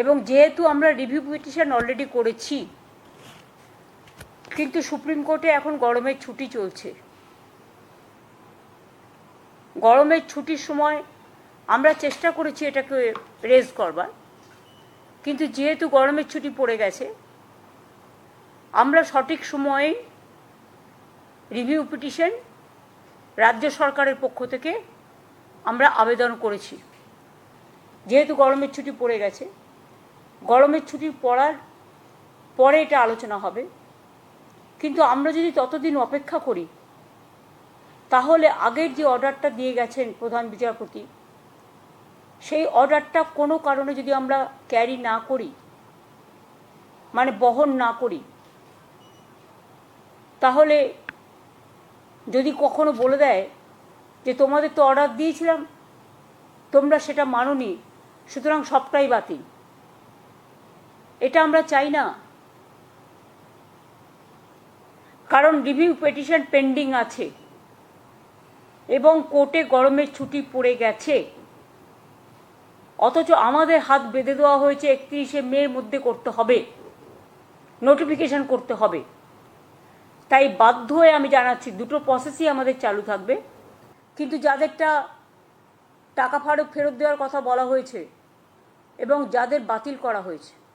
এবং যেহেতু আমরা রিভিউ পিটিশন অলরেডি করেছি, কিন্তু সুপ্রিম কোর্টে এখন গরমের ছুটি চলছে। গরমের ছুটির সময় আমরা চেষ্টা করেছি এটাকে রেজ করবার, কিন্তু যেহেতু গরমের ছুটি পড়ে গেছে, আমরা সঠিক সময়ে রিভিউ পিটিশন রাজ্য সরকারের পক্ষ থেকে আমরা আবেদন করেছি। যেহেতু গরমের ছুটি পড়ে গেছে গরমের ছুটি পড়ার পরে এটা আলোচনা হবে। কিন্তু আমরা যদি ততদিন অপেক্ষা করি, তাহলে আগের যে অর্ডারটা দিয়ে গেছেন প্রধান বিচারপতি, সেই অর্ডারটা কোনো কারণে যদি আমরা ক্যারি না করি মানে বহন না করি, তাহলে যদি কখনো বলে দেয় যে তোমাদের তো অর্ডার দিয়েছিলাম, তোমরা সেটা মানোনি, সুতরাং সবটাই বাতিল। এটা আমরা চাই না। কারণ রিভিউ পেটিশন পেন্ডিং আছে। এবং কোর্টে গরমের ছুটি পড়ে গেছে। অথচ আমাদের হাত বেঁধে দেওয়া হয়েছে একত্রিশে মের মধ্যে করতে হবে। নোটিফিকেশন করতে হবে। তাই বাধ্য হয়ে আমি জানাচ্ছি, দুটো প্রসেসই আমাদের চালু থাকবে। কিন্তু যাদেরটা টাকা ফারক ফেরত দেওয়ার কথা বলা হয়েছে এবং যাদের বাতিল করা হয়েছে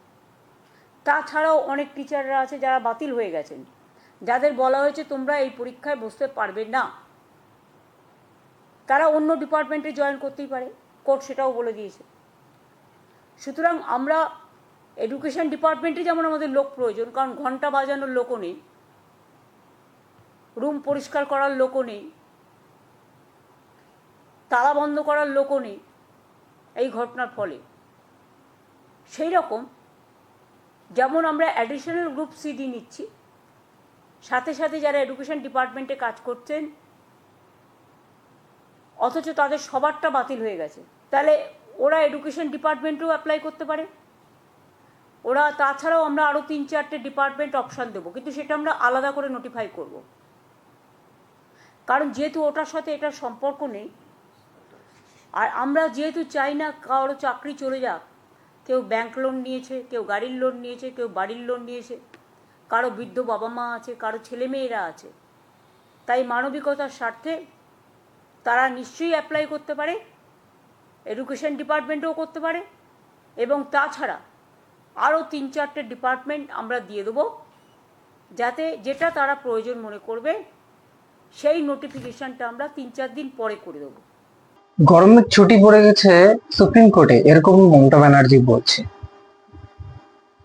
তাছাড়াও অনেক টিচাররা আছে যারা বাতিল হয়ে গেছেন। যাদের বলা হয়েছে তোমরা এই পরীক্ষায় বসতে পারবে না। তারা অন্য ডিপার্টমেন্টে জয়েন করতেই পারে কোর্ট সেটাও বলে দিয়েছে। সুতরাং আমরা এডুকেশন ডিপার্টমেন্টে যেমন আমাদের লোক প্রয়োজন, কারণ ঘণ্টা বাজানোর লোকও নেই রুম পরিষ্কার করার লোকও নেই, তালা বন্ধ করার লোকও নেই, এই ঘটনার ফলে। সেই রকম যেমন আমরা অ্যাডিশনাল গ্রুপ সিডি নিচ্ছি, সাথে সাথে যারা এডুকেশন ডিপার্টমেন্টে কাজ করছেন, অথচ তাদের সবারটা বাতিল হয়ে গেছে। তাহলে ওরা এডুকেশন ডিপার্টমেন্টেও অ্যাপ্লাই করতে পারে। ওরা তাছাড়াও আমরা আরও তিন চারটে ডিপার্টমেন্ট অপশান দেবো, কিন্তু সেটা আমরা আলাদা করে নোটিফাই করব। কারণ যেহেতু ওটার সাথে এটার সম্পর্ক নেই, আর আমরা যেহেতু চাই না কারও চাকরি চলে যাক কেউ ব্যাংক লোন নিয়েছে, কেউ গাড়ির লোন নিয়েছে, কেউ বাড়ির লোন নিয়েছে। কারও বৃদ্ধ বাবা মা আছে, কারও ছেলে মেয়েরা আছে। তাই মানবিকতার স্বার্থে তারা নিশ্চয়ই অ্যাপ্লাই করতে পারে এডুকেশন ডিপার্টমেন্টেও করতে পারে, এবং তাছাড়া আরও তিন চারটে ডিপার্টমেন্ট আমরা দিয়ে দেবো, যাতে যেটা তারা প্রয়োজন মনে করবে, সেই নোটিফিকেশানটা আমরা তিন চার দিন পরে করে দেবো। গরমের ছুটি পড়ে গেছে সুপ্রিম কোর্টে এরকম মমতা ব্যানার্জি বলছে।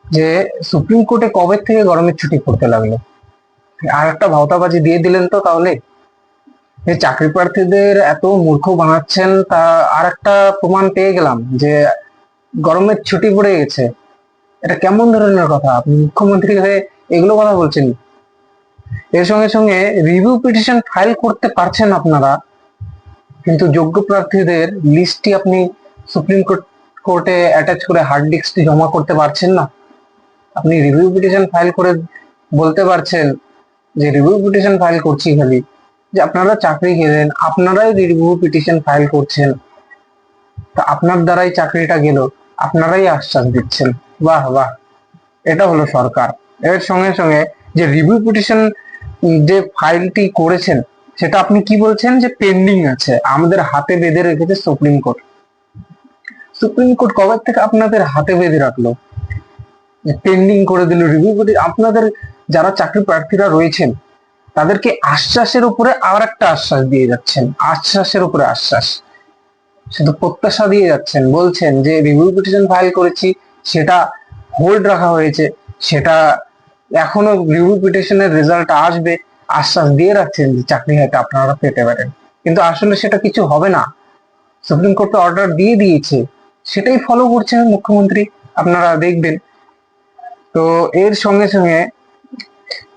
যে সুপ্রিম কোর্টে কবে থেকে গরমের ছুটি পড়তে লাগল? আর একটা ভাওতাবাজি দিয়ে দিলেন তো তাহলে? যে চাকরি প্রার্থীদের এত মূর্খ বানাচ্ছেন, তা আর একটা প্রমাণ পেয়ে গেলাম যে গরমের ছুটি পড়ে গেছে। এটা কেমন ধরনের কথা? আপনি মুখ্যমন্ত্রী হয়ে এগুলো কথা বলছেন। এর সঙ্গে সঙ্গে রিভিউ পিটিশন ফাইল করতে পারছেন আপনারা। কিন্তু যোগ্য প্রার্থীদের লিস্টটি আপনি সুপ্রিম কোর্ট অ্যাটাচ করে হার্ড ডিস্কটি জমা করতে পারছেন না। আপনি রিভিউ পিটিশন ফাইল করে বলতে পারছেন যে রিভিউ পিটিশন ফাইল করছি খালি যে আপনারা চাকরি গেলেন, আপনারাই রিভিউ পিটিশন ফাইল করছেন। তা আপনার দ্বারাই চাকরিটা গেল, আপনারাই আশ্বাস দিচ্ছেন। বাহ বাহ। এটা হলো সরকার। এর সঙ্গে সঙ্গে যে রিভিউ পিটিশন যে ফাইলটি করেছেন সেটা আপনি কি বলছেন যে পেন্ডিং আছে? আমাদের হাতে বেঁধে রেখেছে সুপ্রিম কোর্ট সুপ্রিম কোর্ট কবে থেকে আপনাদের হাতে বেঁধে রাখল? পেন্ডিং করে দিল রিভিউ আপনাদের যারা চাকরি প্রার্থীরা রয়েছেন, তাদেরকে আশ্বাসের উপরে আর একটা আশ্বাস দিয়ে যাচ্ছেন। আশ্বাসের উপরে আশ্বাস। শুধু প্রত্যাশা দিয়ে যাচ্ছেন। বলছেন যে রিভিউ পিটিশন ফাইল করেছি, সেটা হোল্ড রাখা হয়েছে, সেটা এখনও রিভিউ পিটিশনের রেজাল্ট আসবে। আশ্বাস দিয়ে রাখছেন যে চাকরি হয়তো আপনারা পেতে পারেন। কিন্তু আসলে সেটা কিছু হবে না। সুপ্রিম কোর্ট অর্ডার দিয়ে দিয়েছে। সেটাই ফলো করছেন মুখ্যমন্ত্রী। আপনারা দেখবেন। তো এর সঙ্গে সঙ্গে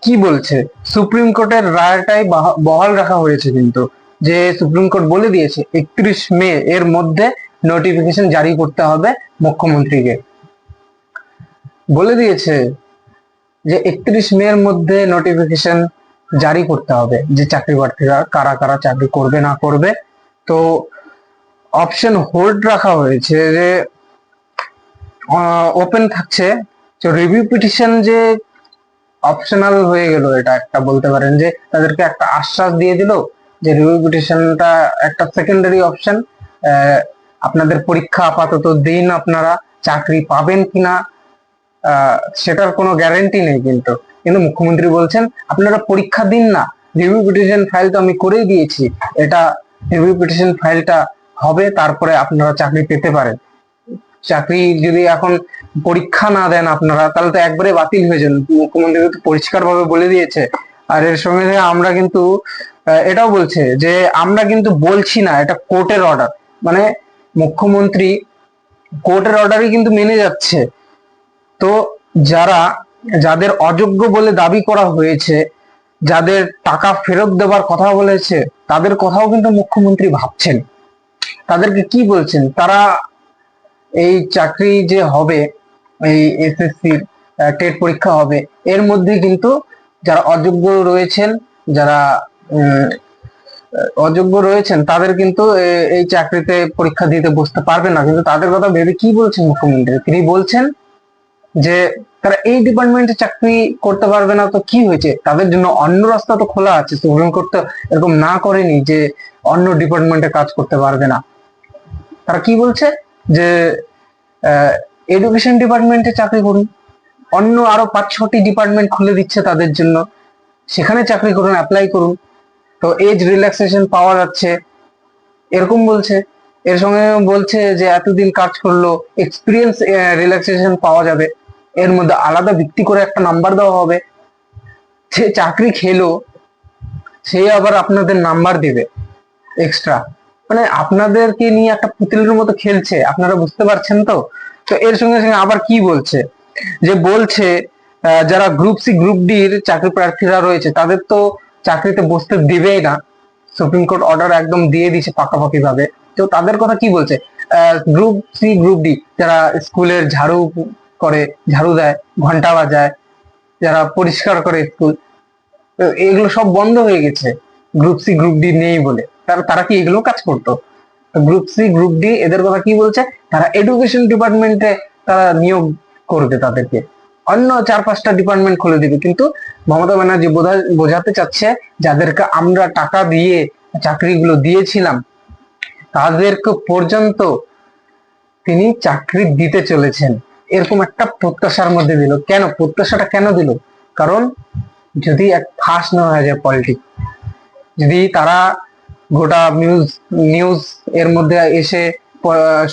কি বলছে? সুপ্রিম কোর্টের রায়টাই বাহা- বহাল রাখা হয়েছে কিন্তু। যে সুপ্রিম কোর্ট বলে দিয়েছে, একত্রিশ মে এর মধ্যে নোটিফিকেশন জারি করতে হবে মুখ্যমন্ত্রীকে। বলে দিয়েছে যে একত্রিশ মে এর মধ্যে নোটিফিকেশন জারি করতে হবে যে চাকরি প্রার্থীরা কারা কারা চাকরি করবে, না করবে। তো অপশন হোল্ড রাখা হয়েছে যে ওপেন থাকছে। তো রিভিউ পিটিশন যে অপশনাল হয়ে গেল, এটা একটা বলতে পারেন যে তাদেরকে একটা আশ্বাস দিয়ে দিল যে রিভিউ পিটিশনটা একটা সেকেন্ডারি অপশন আপনাদের পরীক্ষা আপাতত দিন আপনারা চাকরি পাবেন কিনা সেটার কোনো গ্যারেন্টি নেই কিন্তু। কিন্তু মুখ্যমন্ত্রী বলছেন, আপনারা পরীক্ষা দিন না। রিভিউ পিটিশন ফাইল তো আমি করেই দিয়েছি। এটা রিভিউ পিটিশন ফাইলটা হবে, তারপরে আপনারা চাকরি পেতে পারেন। চাকরি যদি এখন পরীক্ষা না দেন আপনারা, তাহলে তো একবারে বাতিল হয়ে যান মুখ্যমন্ত্রী তো পরিষ্কার ভাবে বলে দিয়েছে। আর এর সঙ্গে আমরা কিন্তু এটাও বলছে যে, আমরা কিন্তু বলছি না, এটা কোর্টের অর্ডার মানে মুখ্যমন্ত্রী কোর্টের অর্ডারই কিন্তু মেনে যাচ্ছে। তো যারা যাদের অযোগ্য বলে দাবি করা হয়েছে, যাদের টাকা ফেরত দেওয়ার কথা বলেছে, তাদের কথাও কিন্তু মুখ্যমন্ত্রী ভাবছেন। তাদেরকে কি বলছেন? তারা এই চাকরি যে হবে, এই এসএসসি টেট পরীক্ষা হবে, এর মধ্যে কিন্তু যারা অযোগ্য রয়েছেন, যারা অযোগ্য রয়েছেন, তাদের কিন্তু এই চাকরিতে পরীক্ষা দিতে বসতে পারবে না। কিন্তু তাদের কথা ভেবে কি বলছেন মুখ্যমন্ত্রী? তিনি বলছেন যে তারা এই ডিপার্টমেন্টে চাকরি করতে পারবে না, তো কি হয়েছে? তাদের জন্য অন্য রাস্তা তো খোলা আছে, সুপ্রিম কোর্ট তো এরকম না করেনি যে অন্য ডিপার্টমেন্টে কাজ করতে পারবে না। তারা কি বলছে? যে এডুকেশন ডিপার্টমেন্টে চাকরি করুন। অন্য আরও পাঁচ ছটি ডিপার্টমেন্ট খুলে দিচ্ছে তাদের জন্য। সেখানে চাকরি করুন অ্যাপ্লাই করুন। তো এজ রিল্যাক্সেশন পাওয়া যাচ্ছে। এরকম বলছে। এর সঙ্গে বলছে যে, এতদিন কাজ করল এক্সপিরিয়েন্স রিল্যাক্সেশন পাওয়া যাবে। এর মধ্যে আলাদা ভিত্তি করে একটা নাম্বার দেওয়া হবে। যে চাকরি খেলো, সে আবার আপনাদের নাম্বার দিবে এক্সট্রা মানে আপনাদেরকে নিয়ে একটা পুতুলের মতো খেলছে, আপনারা বুঝতে পারছেন তো? তো এর সঙ্গে সঙ্গে আবার কি বলছে? যে বলছে যারা গ্রুপ সি গ্রুপ ডির চাকরি প্রার্থীরা রয়েছে, তাদের তো চাকরিতে বসতে দিবেই না। সুপ্রিম কোর্ট অর্ডার একদম দিয়ে দিয়েছে পাকাপাকি ভাবে তো তাদের কথা কি বলছে? গ্রুপ সি গ্রুপ ডি যারা স্কুলের ঝাড়ু করে, ঝাড়ু দেয়, ঘণ্টা বাজায়, যারা পরিষ্কার করে স্কুল এগুলো সব বন্ধ হয়ে গেছে। গ্রুপ সি গ্রুপ ডি নেই বলে। তারা তারা কি এগুলো কাজ করতো? গ্রুপ সি গ্রুপ ডি এদের কথা কি বলছে? তারা এডুকেশন ডিপার্টমেন্টে তারা নিয়োগ করবে তাদেরকে। অন্য চার, পাঁচটা ডিপার্টমেন্ট খুলে দিবে। কিন্তু মমতা ব্যানার্জি বোঝা- বোঝাতে চাচ্ছে, যাদেরকে আমরা টাকা দিয়ে চাকরিগুলো দিয়েছিলাম, তাদেরকে পর্যন্ত তিনি চাকরি দিতে চলেছেন। এরকম একটা প্রত্যাশার মধ্যে দিল। কেন? প্রত্যাশাটা কেন দিল? কারণ যদি এক ফাঁস না হয়ে যায় পলিটিক্স যদি তারা গোটা নিউজ নিউজ এর মধ্যে এসে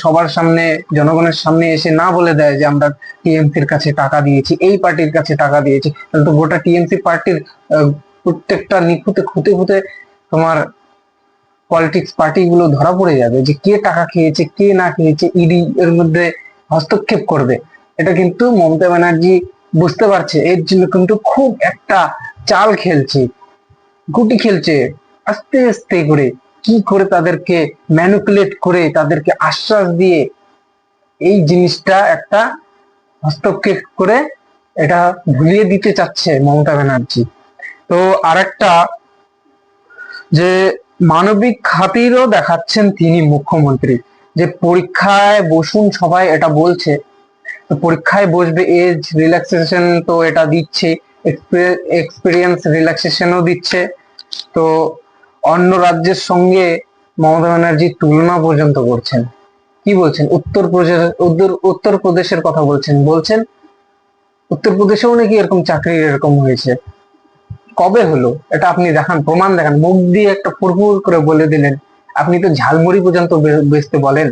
সবার সামনে, জনগণের সামনে এসে না বলে দেয় যে আমরা টিএমসির কাছে টাকা দিয়েছি, এই পার্টির কাছে টাকা দিয়েছি, তাহলে তো গোটা টিএমসি পার্টির প্রত্যেকটা নিখুঁতে, খুঁতে খুঁতে তোমার পলিটিক্স পার্টি গুলো ধরা পড়ে যাবে যে কে টাকা খেয়েছে, কে না খেয়েছে ইডি এর মধ্যে হস্তক্ষেপ করবে। এটা কিন্তু মমতা ব্যানার্জি বুঝতে পারছে। এর জন্য কিন্তু খুব একটা চাল খেলছে, গুটি খেলছে, আস্তে আস্তে করে কি করে তাদেরকে ম্যানুপুলেট করে তাদেরকে আশ্বাস দিয়ে এই জিনিসটা একটা হস্তক্ষেপ করে এটা ভুলিয়ে দিতে চাচ্ছে মমতা ব্যানার্জি। তো আরেকটা, যে মানবিক খাতিরও দেখাচ্ছেন তিনি মুখ্যমন্ত্রী। যে পরীক্ষায় বসুন সবাই, এটা বলছে। তো পরীক্ষায় বসবে এজ রিল্যাক্সেশন তো এটা দিচ্ছে এক্সপিরিয়েন্স রিল্যাক্সেশনও দিচ্ছে। তো অন্য রাজ্যের সঙ্গে মমতা ব্যানার্জি তুলনা পর্যন্ত করছেন। কি বলছেন? উত্তর প্রদেশ, উত্তর উত্তর প্রদেশের কথা বলছেন। বলছেন উত্তরপ্রদেশেও নাকি এরকম চাকরি এরকম হয়েছে। কবে হলো? এটা আপনি দেখান, প্রমাণ দেখান। মুখ দিয়ে একটা ফুরফুর করে বলে দিলেন। আপনি তো ঝালমুড়ি পর্যন্ত বেচতে বলেন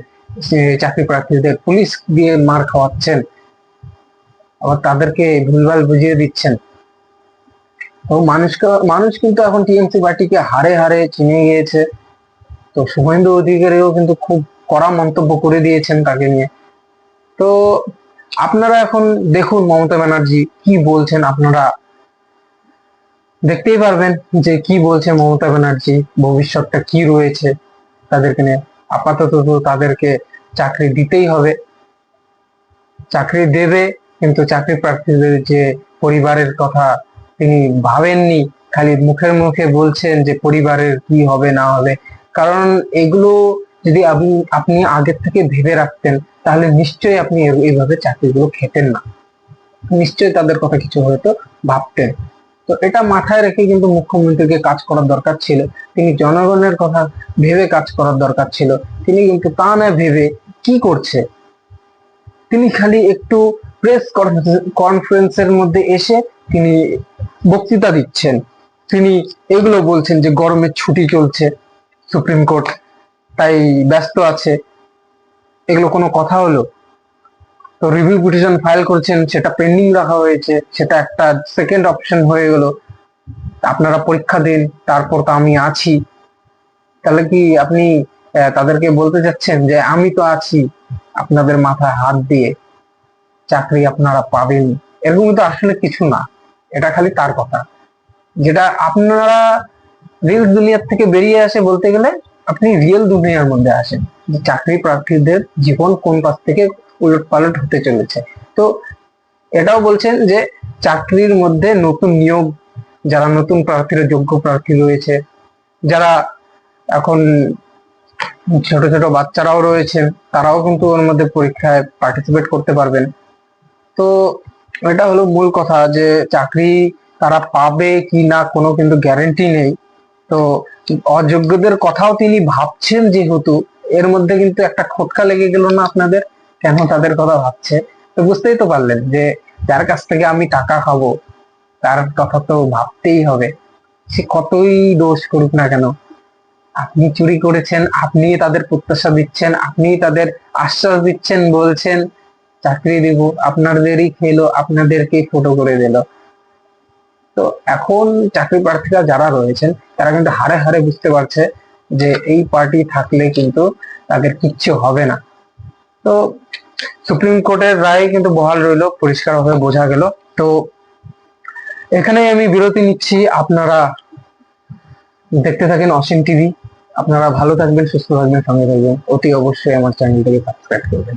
চাকরি প্রার্থীদের পুলিশ দিয়ে মার খাওয়াচ্ছেন। আবার তাদেরকে ভুলভাল বুঝিয়ে দিচ্ছেন। তো মানুষকে, মানুষ কিন্তু এখন টিএমসি পার্টিকে হারে হারে চিনে গিয়েছে। তো শুভেন্দু অধিকারীও কিন্তু খুব কড়া মন্তব্য করে দিয়েছেন তাকে নিয়ে। তো আপনারা এখন দেখুন মমতা ব্যানার্জি কি বলছেন আপনারা। দেখতেই পারবেন যে কি বলছে মমতা ব্যানার্জি, ভবিষ্যৎটা কি রয়েছে। তাদেরকে নিয়ে আপাতত তো তাদেরকে চাকরি দিতেই হবে। চাকরি দেবে, কিন্তু চাকরি প্রার্থীদের যে পরিবারের কথা তিনি ভাবেননি, খালি মুখের মুখে বলছেন যে পরিবারের কি হবে না হবে। কারণ এগুলো যদি আপনি আপনি আগের থেকে ভেবে রাখতেন, তাহলে নিশ্চয়ই আপনি এইভাবে চাকরিগুলো খেতেন না। নিশ্চয়ই তাদের কথা কিছু হয়তো ভাবতেন। তো এটা মাথায় রেখে কিন্তু মুখ্যমন্ত্রীকে কাজ করার দরকার ছিল। তিনি জনগণের কথা ভেবে কাজ করার দরকার ছিল। তিনি কিন্তু তা না ভেবে কি করছে? তিনি খালি একটু প্রেস কনফারেন্সের মধ্যে এসে তিনি বক্তৃতা দিচ্ছেন। তিনি এগুলো বলছেন যে গরমের ছুটি চলছে, সুপ্রিম কোর্ট তাই ব্যস্ত আছে। এগুলো কোনো কথা হলো? তো রিভিউ পিটিশন ফাইল করছেন, সেটা পেন্ডিং রাখা হয়েছে, সেটা একটা সেকেন্ড অপশন হয়ে গেল। আপনারা পরীক্ষা দিন, তারপর তো আমি আছি। তাহলে কি আপনি তাদেরকে বলতে চাচ্ছেন যে আমি তো আছি আপনাদের মাথায় হাত দিয়ে, চাকরি আপনারা পাবেন। এরকম তো আসলে কিছু না, এটা খালি তার কথা। যেটা আপনারা রিল দুনিয়ার থেকে বেরিয়ে আসে বলতে গেলে, আপনি রিয়েল দুনিয়ার মধ্যে আসেন যে চাকরি প্রার্থীদের জীবন কোন পাশ থেকে উলট পালট হতে চলেছে। তো এটাও বলছেন যে চাকরির মধ্যে নতুন নিয়োগ, যারা নতুন প্রার্থীরা, যোগ্য প্রার্থী রয়েছে, যারা এখন ছোট ছোট বাচ্চারাও রয়েছেন তারাও কিন্তু ওর মধ্যে পরীক্ষায় পার্টিসিপেট করতে পারবেন। তো এটা হলো মূল কথা যে চাকরি তারা পাবে কি না কোনো কিন্তু গ্যারেন্টি নেই। তো অযোগ্যদের কথাও তিনি ভাবছেন যেহেতু, এর মধ্যে কিন্তু একটা খটকা লেগে গেল না আপনাদের? কেন তাদের কথা ভাবছে? তো বুঝতেই তো পারলেন যে যার কাছ থেকে আমি টাকা খাব, তার কথা তো ভাবতেই হবে। সে কতই দোষ করুক না কেন? আপনি চুরি করেছেন, আপনি তাদের প্রত্যাশা দিচ্ছেন, আপনি তাদের আশ্বাস দিচ্ছেন, বলছেন, চাকরি দিব, আপনাদেরই খেলো, আপনাদেরকেই ফটো করে দিল। তো এখন চাকরি প্রার্থীরা যারা রয়েছেন, তারা কিন্তু হারে হারে বুঝতে পারছে যে এই পার্টি থাকলে কিন্তু তাদের কিচ্ছু হবে না। তো সুপ্রিম কোর্টের রায় কিন্তু বহাল রইল, পরিষ্কারভাবে বোঝা গেল। তো এখানে আমি বিরতি নিচ্ছি। আপনারা দেখতে থাকেন অসীম টিভি। আপনারা ভালো থাকবেন, সুস্থ থাকবেন, সঙ্গে থাকবেন। অতি অবশ্যই আমার চ্যানেলটাকে সাবস্ক্রাইব করবেন।